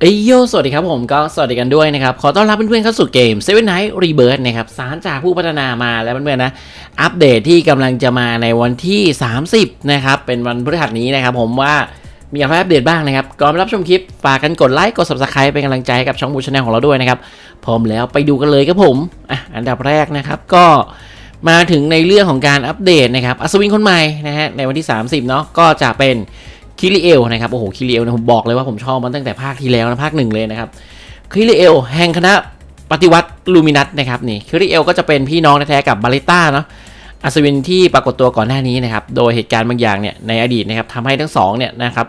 เอ้ยโยสวัสดีครับผมก็สวัสดีกันด้วยนะครับ ขอต้อนรับเพื่อนๆเข้าสู่เกม Seven Night Rebirth นะครับสารจากผู้พัฒนามาแล้วเพื่อนๆนะ อัปเดตที่กำลังจะมาในวันที่ 30 นะครับ เป็นวันพฤหัสนี้นะครับผมว่ามีอะไรอัปเดตบ้างนะครับ ก่อนรับชมคลิป ฝากกันกดไลค์ กด Subscribe เป็นกำลังใจให้กับช่องบูชาแนลของเราด้วยนะครับพร้อมแล้วไปดูกันเลยครับผมอะอันดับแรกนะครับก็มาถึงในเรื่องของการอัปเดตนะครับอัศวินคนใหม่นะฮะในวันที่ 30 เนาะก็จะเป็น คิริเอลนะครับโอ้โหคิริเอลนี่ยผมบอกเลยว่าผมชอบมันตั้งแต่ภาคที่แล้วนะภาคหนึ่งเลยนะครับคิริเอลแห่งคณะปฏิวัติลูมินัสนะครับนี่คิริเอลก็จะเป็นพี่น้องแท้ๆกับบาริต้าเนาะอัศวินที่ปรากฏตัวก่อนหน้านี้นะครับ โดยเหตุการณ์บางอย่างเนี่ยในอดีตนะครับทำให้ทั้งสองเนี่ยนะครับ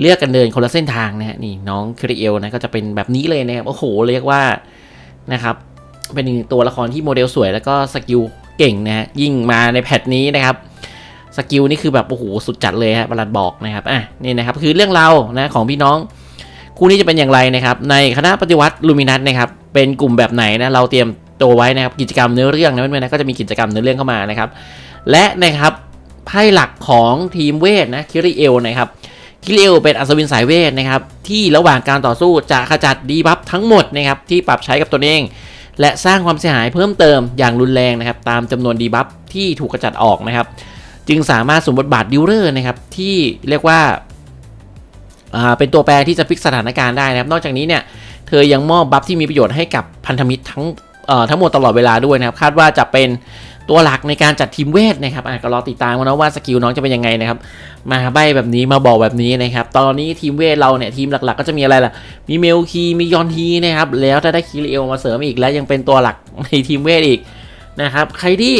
เลือกกันเดินคนละเส้นทางนะฮะนี่น้องคิริเอลนะก็จะเป็นแบบนี้เลยนะครับโอ้โหเรียกว่านะครับเป็นหนึ่งตัวละครที่โมเดลสวยแล้วก็สกิลเก่งนะฮะยิ่งมาในแพทนี้นะครับ สกิลนี่คือแบบโอ้โหสุดจัดเลยฮะบรลัดบอกนะครับอะนี่นะครับคือเรื่องราวนะของพี่น้องคู่นี้จะเป็นอย่างไรนะครับในคณะปฏิวัติลูมินัสนะครับเป็นกลุ่มแบบไหนนะเราเตรียมตัวไว้นะครับกิจกรรมเนื้อเรื่องนะเพื่อนๆนะก็จะมีกิจกรรมเนื้อเรื่องเข้ามานะครับและนะครับไพ่หลักของทีมเวทนะคิริเอลนะครับคิริเอลเป็นอัศวินสายเวทนะครับที่ระหว่างการต่อสู้จะขจัดดีบัฟทั้งหมดนะครับที่ปรับใช้กับตนเอง และสร้างความเสียหายเพิ่มเติมอย่างรุนแรงนะครับตามจำนวนดีบัฟที่ถูกขจัดออกนะครับ จึงสามารถสวมบทบาทดิวเลอร์นะครับที่เรียกว่าาเป็นตัวแปรที่จะพลิกสถานการณ์ได้นะครับ นอกจากนี้เนี่ยเธอยังมอบบัฟที่มีประโยชน์ให้กับพันธมิตรทั้งทั้งหมดตลอดเวลาด้วยนะครับ คาดว่าจะเป็นตัวหลักในการจัดทีมเวทนะครับอะก็รอติดตามกันนะว่าสกิลน้องจะเป็นยังไงนะครับ มาใบแบบนี้มาบอกแบบนี้นะครับ ตอนนี้ทีมเวทเราเนี่ยทีมหลักๆ ก็จะมีอะไรล่ะ มีเมลคีมียอนทีนะครับ แล้วถ้าได้คิริเอลมาเสริมอีกแล้วยังเป็นตัวหลักในทีมเวทอีกนะครับ ใครที่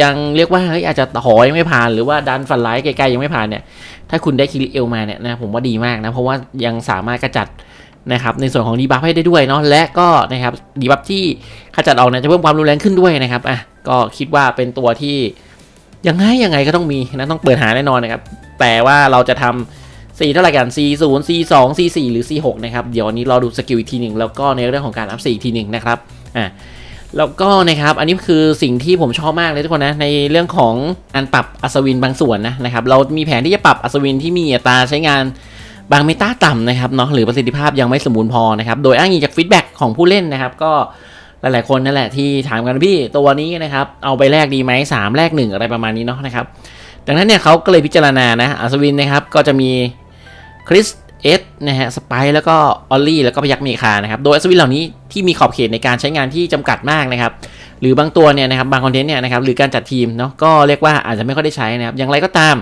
ยังเรียกว่าเฮ้ยอาจจะหอยังไม่ผ่านหรือว่าดันฟันไลท์ไกลๆยังไม่ผ่านเนี่ยถ้าคุณได้คิริเอลมาเนี่ยนะผมว่าดีมากนะเพราะว่ายังสามารถกระจัดนะครับในส่วนของดีบัฟให้ได้ด้วยเนาะและก็นะครับดีบัฟที่ขจัดออกเนี่ยจะเพิ่มความรุนแรงขึ้นด้วยนะครับอะก็คิดว่าเป็นตัวที่ยังไงยังไงก็ต้องมีนะต้องเปิดหาแน่นอนนะครับแต่ว่าเราจะทำสีเท่าไหร่กัน C0 C2 C4 หรือ C6 นะครับเดี๋ยววันนี้เราดูสกิลอีกทีหนึ่งแล้วก็ในเรื่องของการอัพสีอีกทีหนึ่งนะครับอะ แล้วก็นะครับอันนี้คือสิ่งที่ผมชอบมากเลยทุกคนนะในเรื่องของการปรับอัศวินบางส่วนนะนะครับเรามีแผนที่จะปรับอัศวินที่มีอัตราใช้งานบางเมตาต่ำนะครับเนาะหรือประสิทธิภาพยังไม่สมบูรณ์พอนะครับโดยอ้างอิงจากฟีดแบ็กของผู้เล่นนะครับก็หลายๆคนนั่นแหละที่ถามกันพี่ตัวนี้นะครับเอาไปแลกดีไหมสามแลกหนึ่งอะไรประมาณนี้เนาะนะครับดังนั้นเนี่ยเขาก็เลยพิจารณานะอัศวินนะครับก็จะมีคริส เอสนะฮะสไปแล้วก็ออลลี่แล้วก็พยักเมคานะครับโดยอัศวินเหล่านี้ที่มีขอบเขตในการใช้งานที่จำกัดมากนะครับหรือบางตัวเนี่ยนะครับบางคอนเทนต์เนี่ยนะครับหรือการจัดทีมเนาะก็เรียกว่าอาจจะไม่ค่อยได้ใช้นะครับอย่างไรก็ตาม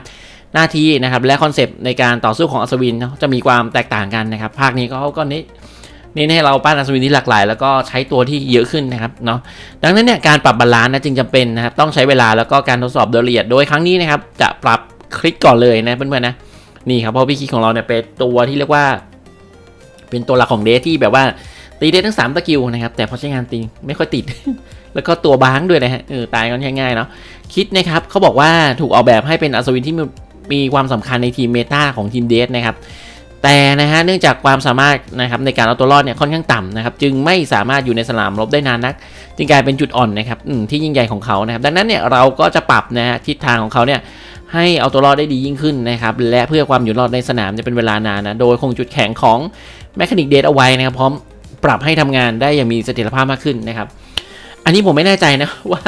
หน้าที่นะครับและคอนเซปต์ในการต่อสู้ของอัศวินเนาะจะมีความแตกต่างกันนะครับภาคนี้เขาก็เน้นเน้นให้เราปั้นอัศวินที่หลากหลาย แล้วก็ใช้ตัวที่เยอะขึ้นนะครับเนาะดังนั้นเนี่ยการปรับบาลานซ์นะจึงจำเป็นนะครับต้องใช้เวลาแล้วก็การทดสอบโดยละเอียดโดยครั้งนี้นะครับจะปรับคลิกก่อนเลยนะเพื่อนๆนะ นี่ครับเพราะพี่คิกของเราเนี่ยเป็นตัวที่เรียกว่า เป็นตัวหลักของเดทที่แบบว่าตีได้ทั้ง3ตะกิวนะครับ แต่พอใช้งานตีไม่ค่อยติด แล้วก็ตัวบางด้วยนะฮะเออตายกันง่ายๆเนาะคิดนะครับเขาบอกว่าถูกออกแบบให้เป็นอัศวินที่มีความสำคัญในทีมเมตาของทีมเดทนะครับ แต่นะฮะเนื่องจากความสามารถนะครับในการเอาตัวรอดเนี่ยค่อนข้างต่ำนะครับจึงไม่สามารถอยู่ในสนามรบได้นานนัก จึงกลายเป็นจุดอ่อนนะครับที่ยิ่งใหญ่ของเขานะครับดังนั้นเนี่ยเราก็จะปรับนะฮะทิศทางของเขาเนี่ยให้เอาตัวรอดได้ดียิ่งขึ้นนะครับและเพื่อความอยู่รอดในสนามจะเป็นเวลานานนะโดยคงจุดแข็งของแมคานิกเดทเอาไว้นะครับพร้อมปรับให้ทำงานได้อย่างมีเสถียรภาพมากขึ้นนะครับ อันนี้ผมไม่แน่ใจนะว่า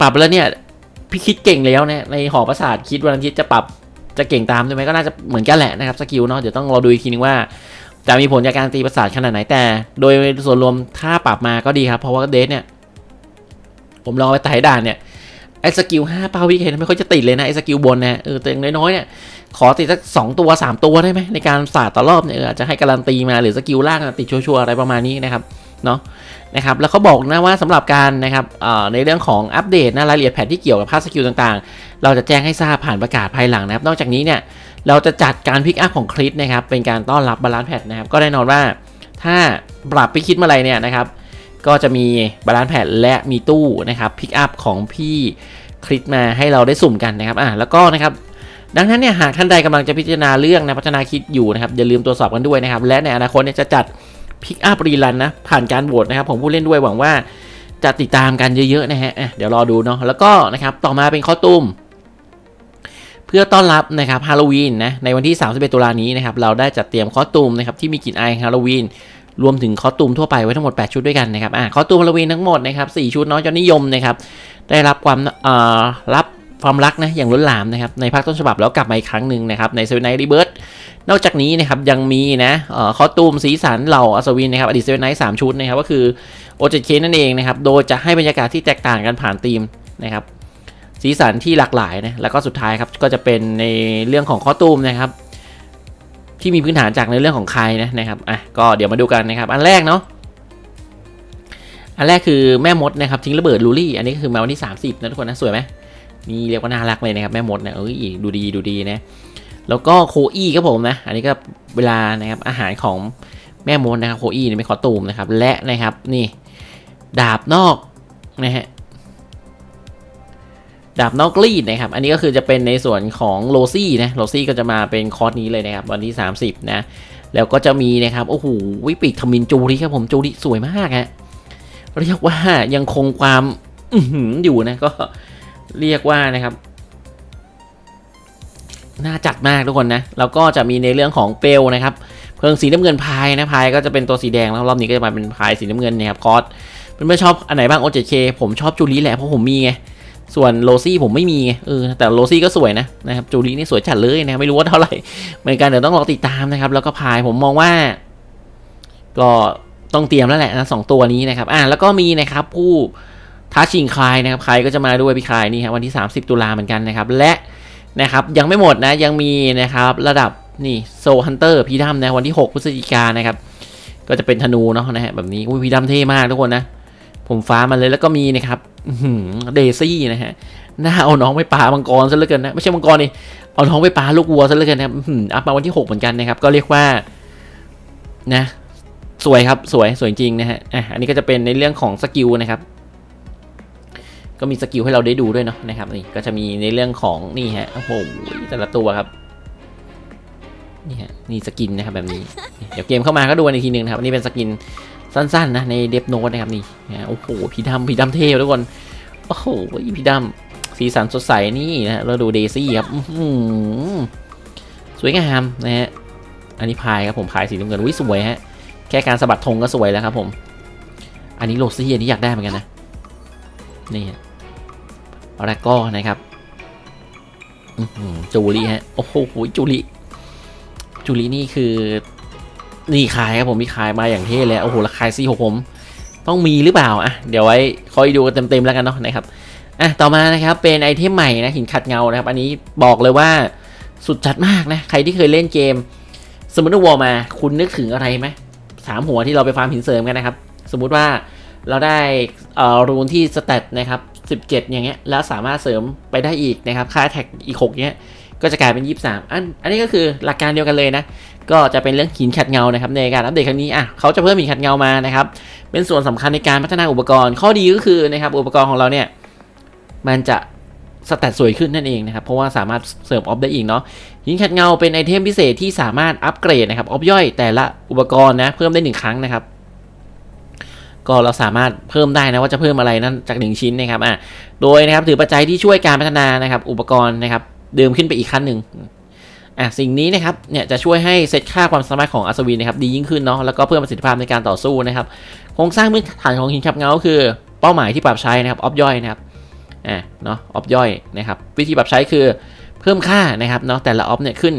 ปรับแล้วเนี่ยพี่คิดเก่งแล้วนี่ยในหอประสาทคิดวันอาทิตย์จะปรับ จะเก่งตามใช่ไหมก็น่าจะเหมือนกันแหละนะครับสกิลเนาะเดี๋ยวต้องรอดูอีกทีนึงว่า จะมีผลจากการตีประสาทขนาดไหนแต่ โดยส่วนรวมถ้าปรับมาก็ดีครับ เพราะว่าเดทเนี่ย ผมลองไปไต่ด่านเนี่ยไอ้สกิลห้าเป้าวิกเห็นไม่ค่อยจะติดเลยนะไอ้สกิลบนนะเออแต่อย่างน้อยๆเนี่ยขอติดสักสองตัวสามตัวได้ไหมในการศาสตร์ต่อรอบเนี่ยอาจจะให้การันตีมาหรือสกิลล่างติดชัวร์ๆอะไรประมาณนี้นะครับ เนาะนะครับแล้วเขาบอกนะว่าสำหรับการนะครับในเรื่องของอัปเดตนะรายละเอียดแผนที่เกี่ยวกับภาสกิลต่างๆ เราจะแจ้งให้ทราบผ่านประกาศภายหลังนะครับ นอกจากนี้เนี่ยเราจะจัดการพิกอัพของคลิปนะครับเป็นการต้อนรับบาลานซ์แพทนะครับก็แน่นอนว่าถ้าปรับไปคิดเมื่อไรเนี่ยนะครับ ก็จะมีบาลานซ์แพทและมีตู้นะครับพิกอัพของพี่คลิกมาให้เราได้สุ่มกันนะครับอ่าแล้วก็นะครับดังนั้นเนี่ยหากท่านใดกำลังจะพิจารณาเรื่องนะพัฒนาคิดอยู่นะครับอย่าลืมตรวจสอบกันด้วยนะครับ และในอนาคตเนี่ยจะจัด พิกอัพรีลันนะ ผ่านการโหวตนะครับของผู้เล่นด้วยหวังว่าจะติดตามกันเยอะๆนะฮะเดี๋ยวรอดูเนาะแล้วก็นะครับต่อมาเป็นข้อตุ้มเพื่อต้อนรับนะครับฮาโลวีนนะในวันที่ 31 ตุลานี้นะครับเราได้จัดเตรียมคอสตูมนะครับที่มีกลิ่นอายฮาโลวีนรวมถึงคอตูมทั่วไปไว้ทั้งหมด 8 ชุดด้วยกันนะครับอะคอตูมฮาโลวีนทั้งหมดนะครับ4ชุดเนาะยอดนิยมนะครับได้รับความเอ่อรับ ความรักนะอย่างล้นหลามนะครับในภาคต้นฉบับแล้วกลับมาอีกครั้งหนึ่งนะครับในเซเว่นไนท์รีเบิร์ตนอกจากนี้นะครับยังมีนะเอ่อคอตูมสีสันเหล่าอัศวินนะครับอดีตเซเว่นไนท์สามชุดนะครับก็คือโอเจเคนั่นเองนะครับโดยจะให้บรรยากาศที่แตกต่างกันผ่านธีมนะครับสีสันที่หลากหลายนะแล้วก็สุดท้ายครับก็จะเป็นในเรื่องของคอตูมนะครับที่มีพื้นฐานจากในเรื่องของใครนะนะครับอะก็เดี๋ยวมาดูกันนะครับอันแรกเนาะอันแรกคือแม่มดนะครับทิ้งระเบิดลูลี่ อันนี้คือมาวันที่ 30นะทุกคนนะสวยไหม นี่เรียกว่าน่ารักเลยนะครับแม่มดนะเอ้ยดูดีดูดีนะแล้วก็โคอี้ครับผมนะ อันนี้ก็เวลานะครับอาหารของแม่มดนะครับโคอี้นี่เป็นคอตูมนะครับ และนะครับนี่ ดาบนอกนะฮะดาบนอกรีดนะครับ อันนี้ก็คือจะเป็นในส่วนของโรซี่นะโรซี่ก็จะมาเป็นคอร์สนี้เลยนะครับ วันที่ 30 นะ แล้วก็จะมีนะครับโอ้โหวิปิกทมินจูริครับผมจูริสวยมากฮะเรียกว่ายังคงความออยู่นะก็ เรียกว่านะครับ น่าจัดมากทุกคนนะแล้วก็จะมีในเรื่องของเปลวนะครับ เพลิงสีน้ำเงินพายนะพายก็จะเป็นตัวสีแดงแล้วรอบนี้ก็จะมาเป็นพายสีน้ำเงินนะครับคอสเพื่อนๆชอบอันไหนบ้างโอเจเคผมชอบจูริแหละเพราะผมมีไงส่วนโรซี่ผมไม่มีไงเออแต่โรซี่ก็สวยนะนะครับจูรีนี่สวยจัดเลยนะไม่รู้ว่าเท่าไหร่เหมือนกันเดี๋ยวต้องรอติดตามนะครับ แล้วก็พายผมมองว่า ก็ต้องเตรียมแล้วแหละนะสองตัวนี้นะครับอ่าแล้วก็มีนะครับผู้ ท้าชิงคลายนะครับใครก็จะมาด้วยพี่คลายนี่ครับวันที่ 30 ตุลาเหมือนกันนะครับ และนะครับยังไม่หมดนะยังมีนะครับระดับนี่โซฮันเตอร์พีดัมนะวันที่ 6 พฤศจิกายนะครับ ก็จะเป็นธนูเนาะนะฮะแบบนี้อุ้ยพีดัมเท่มากทุกคนนะ ผมฟ้ามาเลยแล้วก็มีนะครับเดซี่นะฮะน่าเอาน้องไปปามังกรซะเหลือเกินนะไม่ใช่มังกรนี่เอาน้องไปปาลูกวัวซะเหลือเกินนะครับอัพมาวันที่ 6 เหมือนกันนะครับ ก็เรียกว่านะ สวยครับสวยสวยจริงนะฮะอะอันนี้ก็จะเป็นในเรื่องของสกิลนะครับ ก็มีสกิลให้เราได้ดูด้วยเนาะนะครับนี่ก็จะมีในเรื่องของนี่ฮะโอ้โหแต่ละตัวครับนี่ฮะนี่สกินนะครับแบบนี้ เดี๋ยวเกมเข้ามาก็ดูกันอีกทีหนึงนะครับนี่เป็นสกินสั้นๆนะในเดฟโน e นะครับนี่นะโอ้โหพี่ดำพี่ดำเท่ทุกคนโอ้โหพี่ดำสีสันสดใสนี่นะเราดูเดซี่ครับอื้อหือสวยงามนะฮะอันนี้พายครับผมพายสีน้ำเงินวิสวยฮะแค่การสะบัดธงก็สวยแล้วครับผม อันนี้โรซี่อันนี้อยากได้เหมือนกันนะนี่ฮะ แล้วก็นะครับจูลี่ฮะ โอ้โหจูลี่จูลี่นี่คือนี่ขายครับผมมีขายมาอย่างเท่เลยโอ้โหราคาซีของผม ต้องมีหรือเปล่าอะเดี๋ยวไว้คอยดูกันเต็มๆแล้วกันเนาะนะครับอะต่อมานะครับเป็นไอเทมใหม่นะหินขัดเงานะครับ อันนี้บอกเลยว่าสุดจัดมากนะ ใครที่เคยเล่นเกมสมมติวอลมา คุณนึกถึงอะไรไหมสามหัวที่เราไปฟาร์มหินเสริมกันนะครับ สมมุติว่าเราได้เอ่อรูนที่สเตตนะครับ 17 อย่างเงี้ยแล้วสามารถเสริมไปได้อีกนะครับค่าแท็กอีก6เงี้ยก็จะกลายเป็น 23 อันอันนี้ก็คือหลักการเดียวกันเลยนะก็จะเป็นเรื่องหินขัดเงานะครับในการอัปเดตครั้งนี้อะเขาจะเพิ่มหินขัดเงามานะครับเป็นส่วนสำคัญในการพัฒนาอุปกรณ์ ข้อดีก็คือนะครับอุปกรณ์ของเราเนี่ยมันจะสแตทสวยขึ้นนั่นเองนะครับเพราะว่าสามารถเสริมออฟได้อีกเนาะหินขัดเงาเป็นไอเทมพิเศษที่สามารถอัปเกรดนะครับออฟย่อยแต่ละอุปกรณ์นะเพิ่มได้หนึ่งครั้งนะครับ ก็เราสามารถเพิ่มได้นะว่าจะเพิ่มอะไรนั้นจากหนึ่งชิ้นนะครับอะโดยนะครับถือปัจจัยที่ช่วยการพัฒนานะครับอุปกรณ์นะครับเดิมขึ้นไปอีกขั้นหนึ่งอะสิ่งนี้นะครับเนี่ยจะช่วยให้เซตค่าความสามารถของอัศวินนะครับดียิ่งขึ้นเนาะแล้วก็เพิ่มประสิทธิภาพในการต่อสู้นะครับโครงสร้างพื้นฐานของหินขับเงาคือเป้าหมายที่ปรับใช้นะครับออฟย่อยนะครับอะเนาะออฟย่อยนะครับวิธีปรับใช้คือเพิ่มค่านะครับเนาะแต่ละออฟเนี่ยขึ้น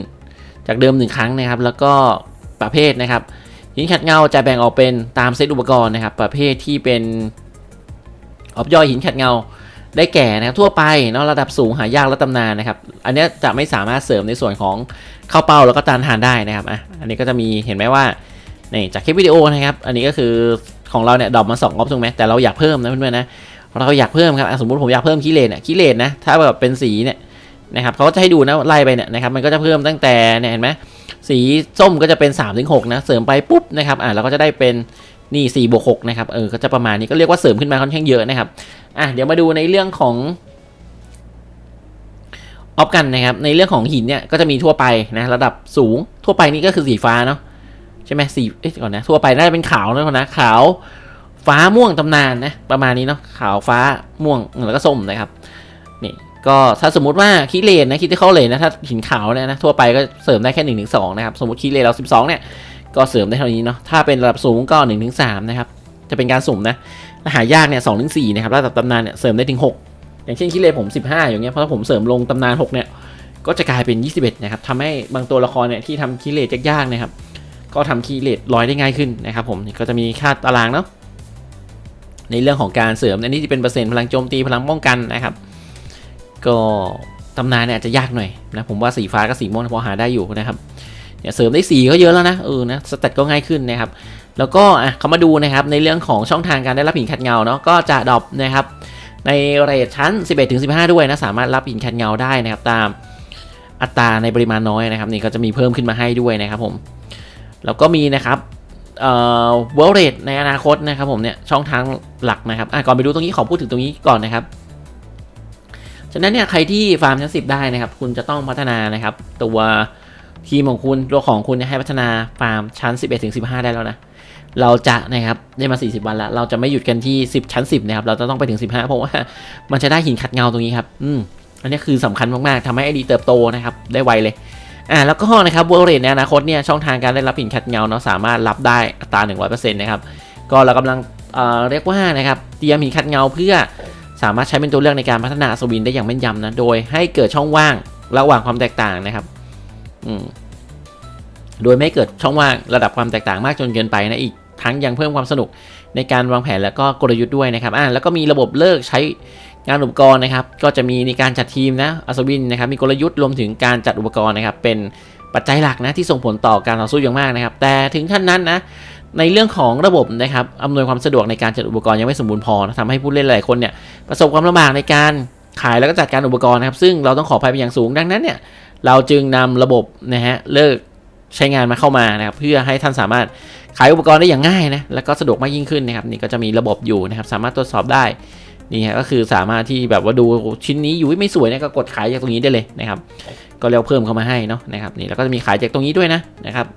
จากเดิมหนึ่งครั้งนะครับ แล้วก็ประเภทนะครับ หินขัดเงาจะแบ่งออกเป็นตามเซตอุปกรณ์นะครับ ประเภทที่เป็นออฟย่อยหินขัดเงาได้แก่นะครับทั่วไปเนาะระดับสูงหายากและตำนานนะครับ อันนี้จะไม่สามารถเสริมในส่วนของเข้าเป้าแล้วก็จานทานได้นะครับอะอันนี้ก็จะมีเห็นไหมว่านี่จากคลิปวิดีโอนะครับ อันนี้ก็คือของเราเนี่ยดรอปมา2องออฟถูกไหมแต่เราอยากเพิ่มนะเพื่อนๆนะเราอยากเพิ่มครับสมมติผมอยากเพิ่มคิเลนอะคิเลนนะถ้าแบบเป็นสีเนี่ยนะครับเขาก็จะให้ดูนะไล่ไปเนี่ยนะครับมันก็จะเพิ่มตั้งแต่เนี่ยเห็นไหม สีส้มก็จะเป็น3าถึงหนะ เสริมไปปุ๊บนะครับอะเราก็จะได้เป็นนี่4บวกหนะครับเออก็จะประมาณนี้ก็เรียกว่าเสริมขึ้นมาค่อนข้างเยอะนะครับอะเดี๋ยวมาดูในเรื่องของออฟกันนะครับ ในเรื่องของหินเนี่ยก็จะมีทั่วไปนะระดับสูงทั่วไปนี่ก็คือสีฟ้าเนาะใช่ไหมสีเอ๊ะก่อนนะทั่วไปน่าจะเป็นขาวนะนะขาวฟ้าม่วงตำนานนะประมาณนี้เนาะขาวฟ้าม่วงแล้วก็ส้มนะครับนี่ ก็ถ้าสมมติว่าคีเลนนะคิดที่เขาเลยนะถ้าหินขาวเนี่ยนะทั่วไปก็เสริมได้แค่1นถึงสนะครับสมมติคีเลนเรา 12 เนี่ยก็เสริมได้เท่านี้เนาะถ้าเป็นระดับสูงก็1นถึงสนะครับจะเป็นการสุ่มนะหายากเนี่ยสองถึงสนะครับระดับตำนานเนี่ยเสริมได้ถึง 6 อย่างเช่นคีเลนผม 15 อย่างเงี้ยเพราะผมเสริมลงตำนาน6เนี่ยก็จะกลายเป็น 21นะครับทำให้บางตัวละครเนี่ยที่ทำคีเลนยากๆนะครับก็ทำคีเลนลอยได้ง่ายขึ้นนะครับผมก็จะมีค่าตารางเนาะในเรื่องของการเสริมอันนี้จะเป็นเปอร์เซ็นต์พลังโจมตีพลังป้องกันนะครับ ก็ตำนานเนี่ยอาจจะยากหน่อยนะผมว่าสีฟ้ากับสีม่วงพอหาได้อยู่นะครับเนี่ยเสริมได้สีก็เยอะแล้วนะเออนะสเตตก็ง่ายขึ้นนะครับ แล้วก็อะเขามาดูนะครับในเรื่องของช่องทางการได้รับหินขัดเงาเนาะก็จะดรอปนะครับในเรทชั้น 11-15 ด้วยนะสามารถรับหินขัดเงาได้นะครับตามอัตราในปริมาณน้อยนะครับนี่ก็จะมีเพิ่มขึ้นมาให้ด้วยนะครับผมแล้วก็มีนะครับเอ่อเวิลเรทในอนาคตนะครับผมเนี่ยช่องทางหลักนะครับอะก่อนไปดูตรงนี้ขอพูดถึงตรงนี้ก่อนนะครับ ฉะนั้นเนี่ยใครที่ฟาร์มชั้นสิได้นะครับ คุณจะต้องพัฒนานะครับ ตัวทีมของคุณตัวของคุณเนี่ยให้พัฒนาฟาร์มชั้น 11ถึง15 ได้แล้วนะ เราจะนะครับได้มา 40 วันแล้วเราจะไม่หยุดกันที่ 10 ชั้น 10 นะครับ เราจะต้องไปถึง 15 เพราะว่ามันจะได้หินขัดเงาตรงนี้ครับ อืม อันนี้คือสำคัญมาก ๆทำให้ไอดีเติบโตนะครับ ได้ไวเลย อ่า แล้วก็นะครับเวอร์เรในอนาคตเนี่ย ช่องทางการได้รับหินขัดเงาเนาะ สามารถรับได้อัตรา 100%นะครับ ก็เรากำลังเอ่อเรียกว่านะครับ เตรียมหินขัดเงาเพื่อ สามารถใช้เป็นตัวเลือกในการพัฒนาอัศวินได้อย่างแม่นยำนะโดยให้เกิดช่องว่างระหว่างความแตกต่างนะครับอืโดยไม่เกิดช่องว่างระดับความแตกต่างมากจนเกินไปนะอีกทั้งยังเพิ่มความสนุกในการวางแผนแล้วก็กลยุทธ์ด้วยนะครับอ่าแล้วก็มีระบบเลิกใช้งานอุปกรณ์นะครับ ก็จะมีในการจัดทีมนะอัศวินนะครับมีกลยุทธ์รวมถึงการจัดอุปกรณ์นะครับ เป็นปัจจัยหลักนะที่ส่งผลต่อการต่อสู้อย่างมากนะครับ แต่ถึงขั้นนั้นนะ ในเรื่องของระบบนะครับอำนวยความสะดวกในการจัดอุปกรณ์ยังไม่สมบูรณ์พอนะทำให้ผู้เล่นหลายคนเนี่ยประสบความลำบากในการขายแล้วก็จัดการอุปกรณ์นะครับ ซึ่งเราต้องขออภัยเป็นอย่างสูงดังนั้นเนี่ยเราจึงนำระบบนะฮะเลิกใช้งานมาเข้ามานะครับเพื่อให้ท่านสามารถขายอุปกรณ์ได้อย่างง่ายนะแล้วก็สะดวกมากยิ่งขึ้นนะครับนี่ก็จะมีระบบอยู่นะครับ สามารถตรวจสอบได้นี่ฮะก็คือสามารถที่แบบว่าดูชิ้นนี้อยู่ไม่สวยนะก็กดขายจากตรงนี้ได้เลยนะครับ ก็เรียกเพิ่มเข้ามาให้เนาะนะครับนี่แล้วก็จะมีขายจากตรงนี้ด้วยนะนะครับ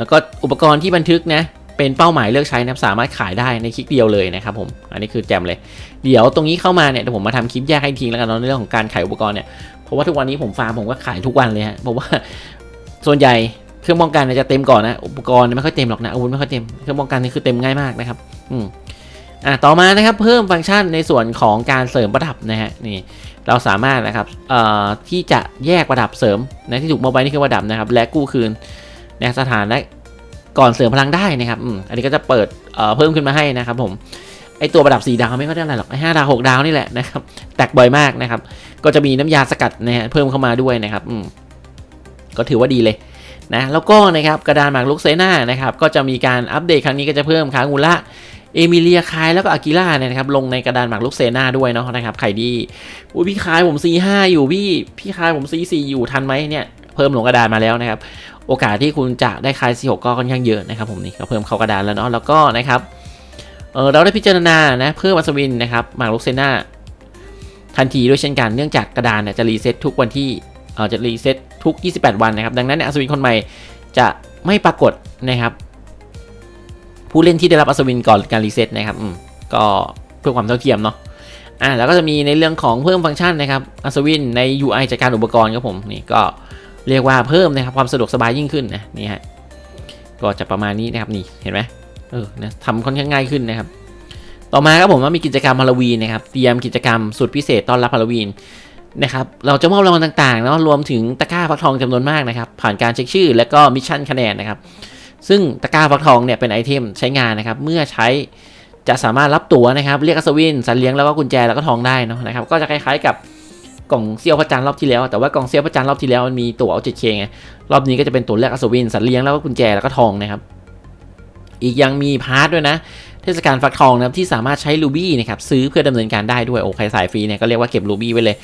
แล้วก็อุปกรณ์ที่บันทึกนะเป็นเป้าหมายเลือกใช้นะสามารถขายได้ในคลิกเดียวเลยนะครับผมอันนี้คือแจมเลย เดี๋ยวตรงนี้เข้ามาเนี่ยเดี๋ยวผมมาทำคลิปแยกให้ทิ้งแล้วกันเนาะในเรื่องของการขายอุปกรณ์เนี่ยเพราะว่าทุกวันนี้ผมฟาร์มผมก็ขายทุกวันเลยฮะเพราะว่าส่วนใหญ่เครื่องป้องกันจะเต็มก่อนนะอุปกรณ์ไม่ค่อยเต็มหรอกนะอาวุธไม่ค่อยเต็มเครื่องป้องกันนี่คือเต็มง่ายมากนะครับอืมอะต่อมานะครับเพิ่มฟังก์ชันในส่วนของการเสริมประดับนะฮะนี่เราสามารถนะครับเอ่อที่จะแยกประดับเสริมนะที่ถูกโมบายนี่คือประดับนะครับ และกู้คืน นะสถานและก่อนเสริมพลังได้นะครับอืมอันนี้ก็จะเปิดเอ่อเพิ่มขึ้นมาให้นะครับผมไอตัวประดับสีดาวไม่ค่อยได้อะไรหรอกไอห้าดาวหกดาวนี่แหละนะครับแตกบ่อยมากนะครับ ก็จะมีน้ำยาสกัดนะฮะเพิ่มเข้ามาด้วยนะครับอืมก็ถือว่าดีเลยนะแล้วก็นะครับกระดานหมากลุกเซน่านะครับก็จะมีการอัปเดตครั้งนี้ก็จะเพิ่มคางูละเอมิเลียคายแล้วก็อากิล่าเนี่ยนะครับลงในกระดานหมากลุกเซน่าด้วยเนาะนะครับใครดีอุ้ยพี่คายผม C5 อยู่พี่พี่คายผม C4 อยู่ทันไหมเนี่ยเพิ่มลงกระดานมาแล้วนะครับ โอกาสที่คุณจะได้คาย C6 ก็ค่อนข้างเยอะนะครับผมนี่ก็เพิ่มเข้ากระดานแล้วเนาะแล้วก็นะครับเออเราได้พิจารณานะเพิ่มอัศวินนะครับมาลุกเซน่าทันทีด้วยเช่นกันเนื่องจากกระดานเนี่ยจะรีเซ็ตทุกวันที่เออจะรีเซ็ตทุก 28 วันนะครับ ดังนั้นเนี่ยอัศวินคนใหม่จะไม่ปรากฏนะครับ ผู้เล่นที่ได้รับอัศวินก่อนการรีเซ็ตนะครับอืมก็เพื่อความเท่าเทียมเนาะอ่าแล้วก็จะมีในเรื่องของเพิ่มฟังก์ชันนะครับอัศวินใน UI จัดการอุปกรณ์ครับผมนี่ก็ เรียกว่าเพิ่มนะครับความสะดวกสบายยิ่งขึ้นนะนี่ฮะก็จะประมาณนี้นะครับนี่เห็นไหมเออนะทำค่อนข้างง่ายขึ้นนะครับ ต่อมาครับผมว่ามีกิจกรรมฮาโลวีนนะครับเตรียมกิจกรรมสุดพิเศษต้อนรับฮาโลวีนนะครับเราจะมอบรางวัลต่างๆเนาะรวมถึงตะกร้าฟักทองจำนวนมากนะครับผ่านการเช็คชื่อ และก็มิชชั่นคะแนนนะครับซึ่งตะกร้าฟักทองเนี่ยเป็นไอเทมใช้งานนะครับเมื่อใช้จะสามารถรับตั๋วนะครับเรียกอัศวินสัตว์เลี้ยงแล้วก็กุญแจแล้วก็ทองได้เนาะนะครับก็จะคล้ายๆกับ กล่องเซียวพระจันทร์รอบที่แล้วแต่ว่ากล่องเซียวพระจันทร์รอบที่แล้วมันมีตัวเอาเจ็ดเคไงรอบนี้ก็จะเป็นตัวเรียกอัศวินสัตว์เลี้ยงแล้วก็กุญแจแล้วก็ทองนะครับอีกยังมีพาร์ทด้วยนะ เทศกาลฟักทองนะครับที่สามารถใช้รูบี้นะครับซื้อเพื่อดำเนินการได้ด้วยโอ้ใครสายฟรีเนี่ยก็เรียกว่าเก็บรูบี้ไว้เลย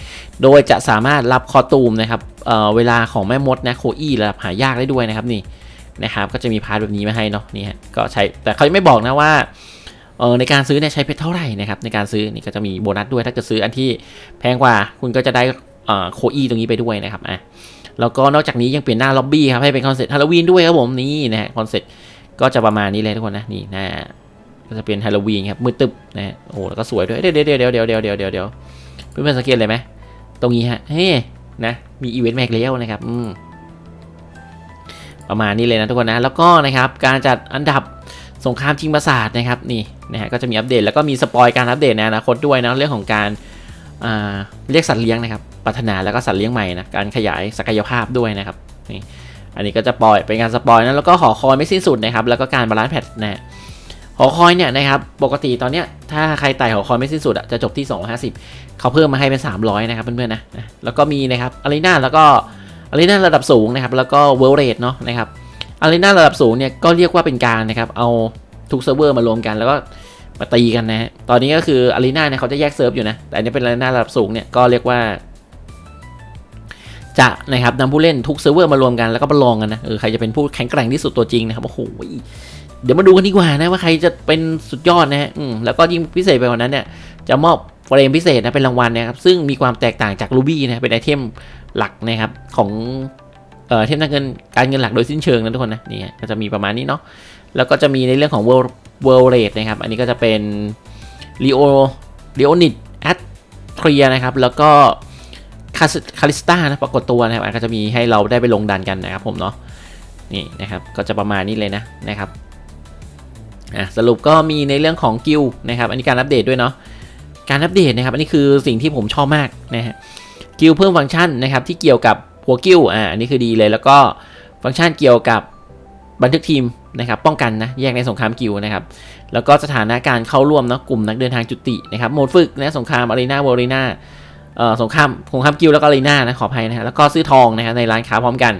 โดยจะสามารถรับคอตูมนะครับเเวลาของแม่มดนะโคอี้ระดับหายากได้ด้วยนะครับนี่นะครับก็จะมีพาร์ทแบบนี้มาให้เนาะนี่ฮะก็ใช้แต่เขาไม่บอกนะว่า เออในการซื้อเนี่ยใช้เพชรเท่าไหร่นะครับในการซื้อนี่ก็จะมีโบนัสด้วยถ้าเกิดซื้ออันที่แพงกว่าคุณก็จะได้อ่อโคอีตรงนี้ไปด้วยนะครับอะแล้วก็นอกจากนี้ยังเปลี่ยนหน้าล็อบบี้ครับให้เป็นคอนเซ็ปต์ฮาโลวีนด้วยครับผมนี่นะฮะคอนเซ็ปต์ก็จะประมาณนี้เลยทุกคนนะนี่นะก็จะเป็นฮาโลวีนครับมืดตึบนะฮะโอ้แล้วก็สวยด้วยเดี๋ยวเดี๋ยวเดี๋ยวเดี๋ยวเดี๋ยวเดี๋ยวเดี๋ยวเดี๋ยวเพื่อนๆสังเกตเลยไหมตรงนี้ฮะเฮ้นะมีอีเวนต์แม็กเลี้ยวนะครับอืมประมาณนี้เลยนะทุกคนนะแล้วก็นะครับการจัดอันดับ สงครามชิงปราสาทนะครับนี่นะฮะก็จะมีอัปเดตแล้วก็มีสปอยการอัปเดตในอนาคตด้วยนะเรื่องของการาเรียกสัตว์เลี้ยงนะครับพัฒนาแล้วก็สัตว์เลี้ยงใหม่นะการขยายศักยภาพด้วยนะครับนี่อันนี้ก็จะปล่อยเป็นการสปอยนะแล้วก็หอคอยไม่สิ้นสุดนะครับแล้วก็การบาลานซ์แพทนะฮะหอคอยเนี่ยนะครับปกติตอนเนี้ยถ้าใครไต่หอคอยไม่สิ้นสุดอะจะจบที่ 250 เขาเพิ่มมาให้เป็น 300 นะครับเพื่อนๆนะแล้วก็มีนะครับอารีนาแล้วก็อารีนาระดับสูงนะครับแล้วก็เวลเรทเนาะนะครับ อารีนาระดับสูงเนี่ยก็เรียกว่าเป็นการนะครับ เอาทุกเซิร์ฟเวอร์มารวมกันแล้วก็มาตีกันนะฮะ ตอนนี้ก็คืออารีนาเนี่ยเขาจะแยกเซิร์ฟอยู่นะ แต่อันนี้เป็นอารีนาระดับสูงเนี่ยก็เรียกว่า จะนะครับนำผู้เล่นทุกเซิร์ฟเวอร์มารวมกันแล้วก็ประลองกันนะ เออใครจะเป็นผู้แข็งแกร่งที่สุดตัวจริงนะครับ โอ้โห เดี๋ยวมาดูกันดีกว่านะว่าใครจะเป็นสุดยอดนะฮะ อืม แล้วก็ยิ่งพิเศษไปกว่านั้นเนี่ย จะมอบเฟรมพิเศษนะเป็นรางวัลนะครับ ซึ่งมีความแตกต่างจากรูบี้นะ เป็นไอเทมหลักนะครับของ เอ่อเทมทางเงินการเงินหลักโดยสิ้นเชิงนะทุกคนนะนี่ก็จะมีประมาณนี้เนาะแล้วก็จะมีในเรื่องของ world world rate นะครับ อันนี้ก็จะเป็น Leo Leonid at t r i a นะครับ แล้วก็คาริสตานะปรากฏตัวนะครับอันก็จะมีให้เราได้ไปลงดันกันนะครับผมเนาะนี่นะครับก็จะประมาณนี้เลยนะนะครับอะสรุปก็มีในเรื่องของกิลนะครับ อันนี้การอัปเดตด้วยเนาะการอัปเดตนะครับ อันนี้คือสิ่งที่ผมชอบมากนะฮะกิลเพิ่มฟังก์ชันนะครับที่เกี่ยวกับ หัวกิลอ่าอันนี้คือดีเลยแล้วก็ฟังก์ชันเกี่ยวกับบันทึกทีมนะครับป้องกันนะแยกในสงครามกิลนะครับแล้วก็สถานะการเข้าร่วมนะกลุ่มนักเดินทางจุตินะครับโหมดฝึกนะสงครามอารีนาวอรีนาเอ่อสงครามสงครามกิลแล้วก็อารีนานะขออภัยนะฮะแล้วก็ซื้อทองนะครับในร้านค้าพร้อมกัน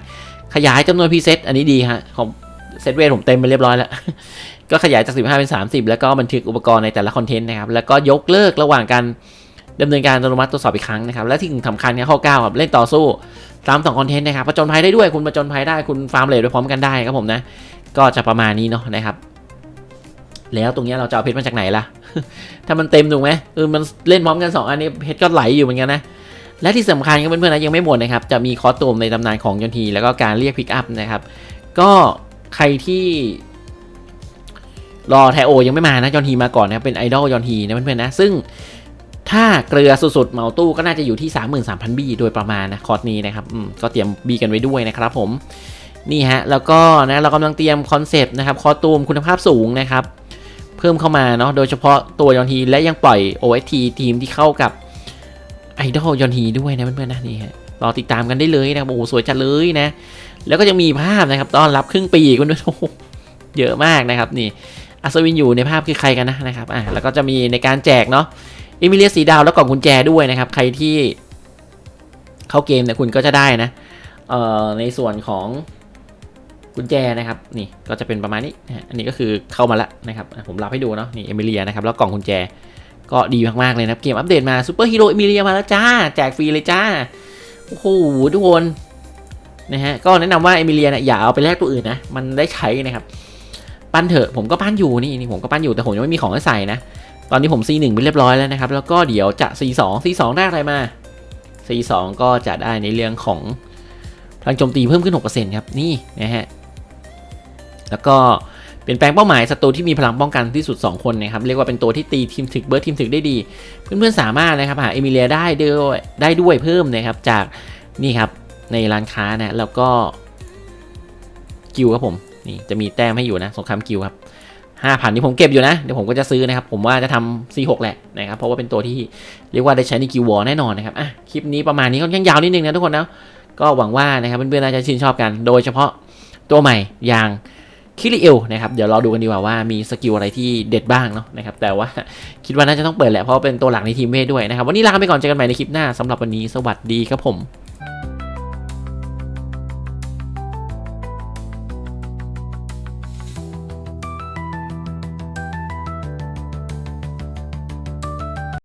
ขยายจำนวนพีเซตอันนี้ดีฮะของเซตเวทผมเต็มไปเรียบร้อยแล้ว ก็ขยายจาก 15 เป็น 30 แล้วก็บันทึกอุปกรณ์ในแต่ละคอนเทนต์นะครับแล้วก็ยกเลิกระหว่างการดำเนินการอัตโนมัติตรวจสอบอีกครั้งนะครับและที่สำคัญเนี่ยข้อ9ครับเล่นต่อสู้ ตามสองคอนเทนต์นะครับผจญภัยได้ด้วยคุณผจญภัยได้คุณฟาร์มเลดไปพร้อมกันได้ครับผมนะ ก็จะประมาณนี้เนาะนะครับ แล้วตรงนี้เราจะเอาเพชรมาจากไหนล่ะ ถ้ามันเต็มถูกไหมเออมันเล่นพร้อมกัน 2 อันนี้เพชรก็ไหลอยู่เหมือนกันนะและที่สำคัญครับเพื่อนๆนะยังไม่หมดนะครับ จะมีคอสตูมในตำนานของยอนที แล้วก็การเรียกพิกอัพนะครับ ก็ใครที่รอไทโอยังไม่มานะยอนทีมาก่อนนะครับเป็นไอดอลยอนทีนะเพื่อนๆนะ ซึ่ง ถ้าเกลือสุดๆเหมาตู้ก็น่าจะอยู่ที่ 33,000 บีโดยประมาณนะคอร์สนี้นะครับก็เตรียมบีกันไว้ด้วยนะครับผมนี่ฮะแล้วก็นะเรากำลังเตรียมคอนเซปต์นะครับคอตูมคุณภาพสูงนะครับเพิ่มเข้ามาเนาะโดยเฉพาะตัวยอนทีและยังปล่อย OST ทีมที่เข้ากับไอดอลยอนทีด้วยนะเพื่อนๆนะนี่ฮะรอติดตามกันได้เลยนะครับโอ้โหสวยจัดเลยนะ แล้วก็ยังมีภาพนะครับต้อนรับครึ่งปีคุณด้วยโอ้โหเยอะมากนะครับนี่อัศวินอยู่ในภาพคือใครกันนะนะครับอะแล้วก็จะมีในการแจกเนาะ อมิเลียสีดาวแล้วกล่องกุญแจด้วยนะครับ ใครที่เข้าเกมเนี่ยคุณก็จะได้นะเอ่อในส่วนของกุญแจนะครับนี่ก็จะเป็นประมาณนี้อันนี้ก็คือเข้ามาแล้วนะครับผมรับให้ดูเนาะนี่เอมิเลียนะครับแล้วกล่องกุญแจก็ดีมากๆเลยนะครับเกมอัปเดตมาซูเปอร์ฮีโร่เอมิเลียมาแล้วจ้าแจกฟรีเลยจ้าโอ้โหทุกคนนะฮะก็แนะนำว่าเอมิเลียเนี่ยอย่าเอาไปแลกตัวอื่นนะมันได้ใช้นะครับ ปั้นเถอะผมก็ปั้นอยู่นี่นี่ผมก็ปั้นอยู่แต่ผมยังไม่มีของให้ใส่นะ ตอนนี้ผม C1 ไปเรียบร้อยแล้วนะครับ แล้วก็เดี๋ยวจะ C2 C2 ได้อะไรมา C2 ก็จะได้ในเรื่องของพลังโจมตีเพิ่มขึ้น 6%ครับนี่นะฮะแล้วก็เปลี่ยนแปลงเป้าหมายศัตรูที่มีพลังป้องกันที่สุด 2 คนนะครับเรียกว่าเป็นตัวที่ตีทีมถึกเบิร์ดทีมถึกได้ดี เพื่อนๆสามารถนะครับหาเอมิเลียได้ด้วยได้ด้วยเพิ่มนะครับจากนี่ครับในร้านค้านะแล้วก็กิวครับผมนี่จะมีแต้มให้อยู่นะสงครามกิวครับ ห้าพันนี่ผมเก็บอยู่นะ เดี๋ยวผมก็จะซื้อนะครับ ผมว่าจะทำ C6 แหละนะครับ เพราะว่าเป็นตัวที่เรียกว่าได้ใช้ในกิววอแน่นอนนะครับ อะ คลิปนี้ประมาณนี้ก็ยังยาวนิดนึงนะทุกคนนะ ก็หวังว่านะครับเพื่อนๆน่าจะชื่นชอบกัน โดยเฉพาะตัวใหม่อย่างคิริเอลนะครับ เดี๋ยวเราดูกันดีกว่าว่ามีสกิลอะไรที่เด็ดบ้างเนาะนะครับ แต่ว่าคิดว่าน่าจะต้องเปิดแหละ เพราะเป็นตัวหลักในทีมเมทด้วยนะครับ วันนี้ลาไปก่อน เจอกันใหม่ในคลิปหน้าสำหรับวันนี้ สวัสดีครับผม